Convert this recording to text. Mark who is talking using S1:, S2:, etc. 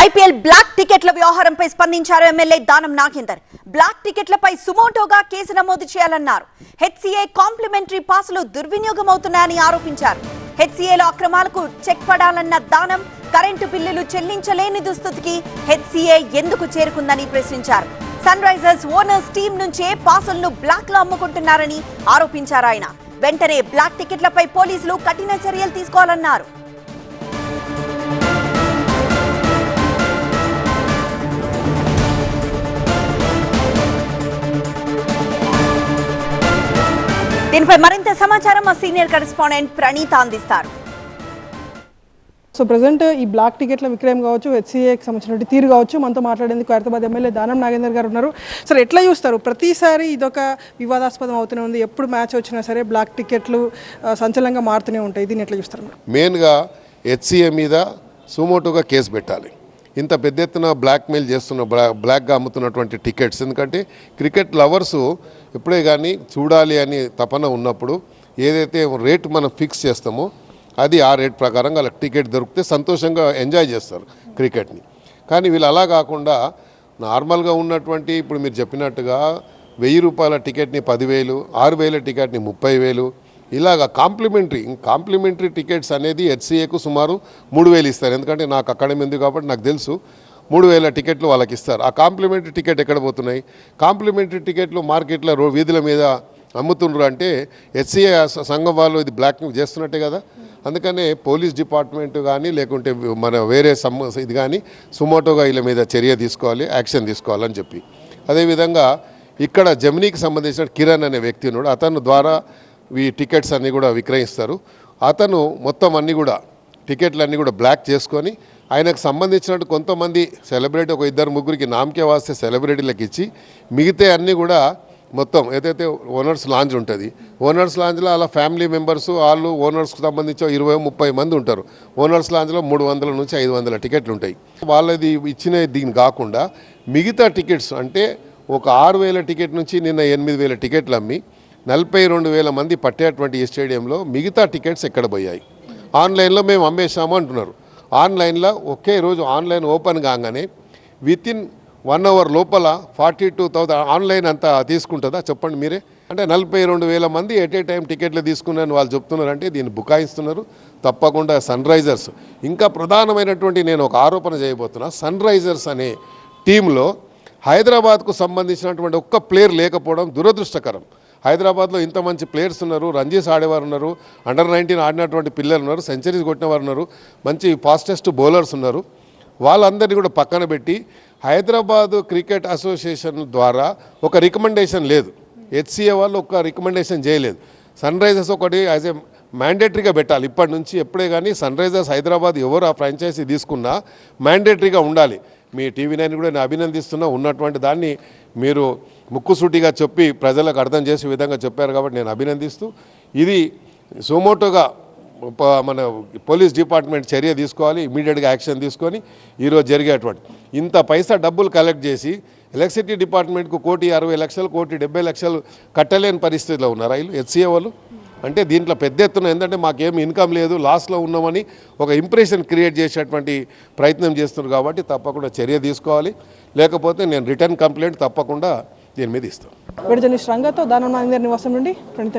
S1: IPL black టికెట్ల వ్యవహారంపై స్పందించారు ఎమ్మెల్యే దానం నాగేందర్. బ్లాక్ టికెట్లపై సుమోటోగా కేసు నమోదు చేయాలన్నారు. హెచ్సీఏ కాంప్లిమెంటరీ పాసులు దుర్వినియోగం అవుతున్నాయని ఆరోపించారు. హెచ్సీఏలో అక్రమాలకు చెక్ పడాలన్న దానం కరెంటు బిల్లులు చెల్లించలేని దుస్థితికి హెచ్సీఏ ఎందుకు చేరుకుందని ప్రశ్నించారు. సన్ రైజర్స్ ఓనర్స్ టీం నుంచే పాసులను బ్లాక్లో అమ్ముకుంటున్నారని ఆరోపించారు ఆయన. వెంటనే బ్లాక్ టికెట్లపై పోలీసులు కఠిన చర్యలు తీసుకోవాలన్నారు. దీనిపై మరింత సమాచారం మా సీనియర్ కరెస్పాండెంట్ ప్రణీత అందిస్తారు.
S2: సో ప్రజెంట్ ఈ బ్లాక్ టికెట్ల విక్రయం కావచ్చు హెచ్సీఏకి సంబంధించిన తీరు కావచ్చు మనతో మాట్లాడేందుకు హైదరాబాద్ ఎమ్మెల్యే దానం నాగేందర్ గారు ఉన్నారు. సార్ ఎట్లా చూస్తారు? ప్రతిసారి ఇదొక వివాదాస్పదం అవుతూనే ఉంది. ఎప్పుడు మ్యాచ్ వచ్చినా సరే బ్లాక్ టికెట్లు సంచలనంగా మారుతూనే ఉంటాయి. దీన్ని ఎట్లా చూస్తారు
S3: మెయిన్గా హెచ్సిఏ మీద సుమోటోగా కేసు పెట్టాలి. ఇంత పెద్ద ఎత్తున బ్లాక్మెయిల్ చేస్తున్న బ్లా బ్లాక్గా అమ్ముతున్నటువంటి టికెట్స్. ఎందుకంటే క్రికెట్ లవర్సు ఎప్పుడే కానీ చూడాలి అని తపన ఉన్నప్పుడు ఏదైతే రేట్ మనం ఫిక్స్ చేస్తామో అది ఆ రేట్ ప్రకారం వాళ్ళకి టికెట్ దొరికితే సంతోషంగా ఎంజాయ్ చేస్తారు క్రికెట్ని. కానీ వీళ్ళు అలా కాకుండా నార్మల్గా ఉన్నటువంటి ఇప్పుడు మీరు చెప్పినట్టుగా వెయ్యి రూపాయల టికెట్ని పదివేలు ఆరు వేల టికెట్ని ముప్పై వేలు ఇలాగ కాంప్లిమెంటరీ కాంప్లిమెంటరీ టికెట్స్ అనేది హెచ్సిఏకు సుమారు మూడు వేలు ఇస్తారు. ఎందుకంటే నాకు అకాడమీ ఉంది కాబట్టి నాకు తెలుసు. మూడు వేల టికెట్లు వాళ్ళకి ఇస్తారు. ఆ కాంప్లిమెంటరీ టికెట్ ఎక్కడ పోతున్నాయి? కాంప్లిమెంటరీ టికెట్లు మార్కెట్లో రో వీధుల మీద అమ్ముతుండ్రు అంటే ఎస్సీఏ సంఘం వాళ్ళు ఇది బ్లాక్ చేస్తున్నట్టే కదా. అందుకనే పోలీస్ డిపార్ట్మెంట్ కానీ లేకుంటే మన వేరే సమ్ ఇది కానీ సుమోటోగా వీళ్ళ మీద చర్య తీసుకోవాలి యాక్షన్ తీసుకోవాలని చెప్పి. అదేవిధంగా ఇక్కడ జమినీకి సంబంధించిన కిరణ్ అనే వ్యక్తి ఉన్నాడు. అతను ద్వారా ఈ టికెట్స్ అన్నీ కూడా విక్రయిస్తారు. అతను మొత్తం అన్నీ కూడా టికెట్లు అన్నీ కూడా బ్లాక్ చేసుకొని ఆయనకు సంబంధించినట్టు కొంతమంది సెలబ్రిటీ ఒక ఇద్దరు ముగ్గురికి నామకే వాస్తే సెలబ్రిటీలకు ఇచ్చి మిగతా అన్నీ కూడా మొత్తం ఏదైతే ఓనర్స్ లాంజ్ ఉంటుంది ఓనర్స్ లాంజ్లో అలా ఫ్యామిలీ మెంబర్స్ వాళ్ళు ఓనర్స్కు సంబంధించి ఇరవై ముప్పై మంది ఉంటారు. ఓనర్స్ లాంజ్లో మూడు వందల నుంచి ఐదు వందల టికెట్లు ఉంటాయి. వాళ్ళది ఇచ్చిన దీని కాకుండా మిగతా టికెట్స్ అంటే ఒక ఆరు వేల టికెట్ నుంచి నిన్న ఎనిమిది వేల టికెట్లు అమ్మి నలభై రెండు వేల మంది పట్టేటువంటి ఈ స్టేడియంలో మిగతా టికెట్స్ ఎక్కడ పోయాయి? ఆన్లైన్లో మేము అమ్మేశాము అంటున్నారు. ఆన్లైన్లో ఒకే రోజు ఆన్లైన్ ఓపెన్ కాగానే విత్ ఇన్ వన్ అవర్ లోపల ఫార్టీ టూ థౌసండ్ ఆన్లైన్ అంతా తీసుకుంటుందా? చెప్పండి మీరే. అంటే నలభై రెండు వేల మంది ఎట్ ఏ టైం టికెట్లు తీసుకున్నారని వాళ్ళు చెప్తున్నారంటే దీన్ని బుకాయిస్తున్నారు. తప్పకుండా సన్ రైజర్స్ ఇంకా ప్రధానమైనటువంటి నేను ఒక ఆరోపణ చేయబోతున్నా. సన్ రైజర్స్ అనే టీంలో హైదరాబాద్కు సంబంధించినటువంటి ఒక్క ప్లేయర్ లేకపోవడం దురదృష్టకరం. హైదరాబాద్లో ఇంత మంచి ప్లేయర్స్ ఉన్నారు రంజీస్ ఆడేవారు ఉన్నారు అండర్ నైన్టీన్ ఆడినటువంటి పిల్లలు ఉన్నారు సెంచరీస్ కొట్టిన వారు ఉన్నారు మంచి ఫాస్టెస్ట్ బౌలర్స్ ఉన్నారు. వాళ్ళందరినీ కూడా పక్కన పెట్టి హైదరాబాద్ క్రికెట్ అసోసియేషన్ ద్వారా ఒక రికమెండేషన్ లేదు. హెచ్సిఏ వాళ్ళు ఒక రికమెండేషన్ చేయలేదు. సన్ రైజర్స్ ఒకటి యాజ్ ఏ మ్యాండేటరీగా పెట్టాలి. ఇప్పటి నుంచి ఎప్పుడే కానీ సన్ రైజర్స్ హైదరాబాద్ ఎవరు ఆ ఫ్రాంచైజీ తీసుకున్నా మ్యాండేటరీగా ఉండాలి. మీ టీవీ నైన్ కూడా నేను అభినందిస్తున్నా. ఉన్నటువంటి దాన్ని మీరు ముక్కుసూటిగా చెప్పి ప్రజలకు అర్థం చేసే విధంగా చెప్పారు కాబట్టి నేను అభినందిస్తూ ఇది సోమోటోగా మన పోలీస్ డిపార్ట్మెంట్ చర్య తీసుకోవాలి ఇమీడియట్గా యాక్షన్ తీసుకొని ఈరోజు జరిగేటువంటి. ఇంత పైసా డబ్బులు కలెక్ట్ చేసి ఎలక్ట్రిసిటీ డిపార్ట్మెంట్కు కోటి అరవై లక్షలు కోటి డెబ్బై లక్షలు కట్టలేని పరిస్థితిలో ఉన్నారు రైలు హెచ్సిఏ వాళ్ళు? అంటే దీంట్లో పెద్ద ఎత్తున ఏంటంటే మాకేం ఇన్కమ్ లేదు లాస్లో ఉన్నామని ఒక ఇంప్రెషన్ క్రియేట్ చేసేటువంటి ప్రయత్నం చేస్తున్నారు కాబట్టి తప్పకుండా చర్య తీసుకోవాలి. లేకపోతే నేను రిటర్న్ కంప్లైంట్ తప్పకుండా దీని మీద ఇస్తాను.
S2: విడుదల రంగతో దానం నివాసం నుండి ప్రణీత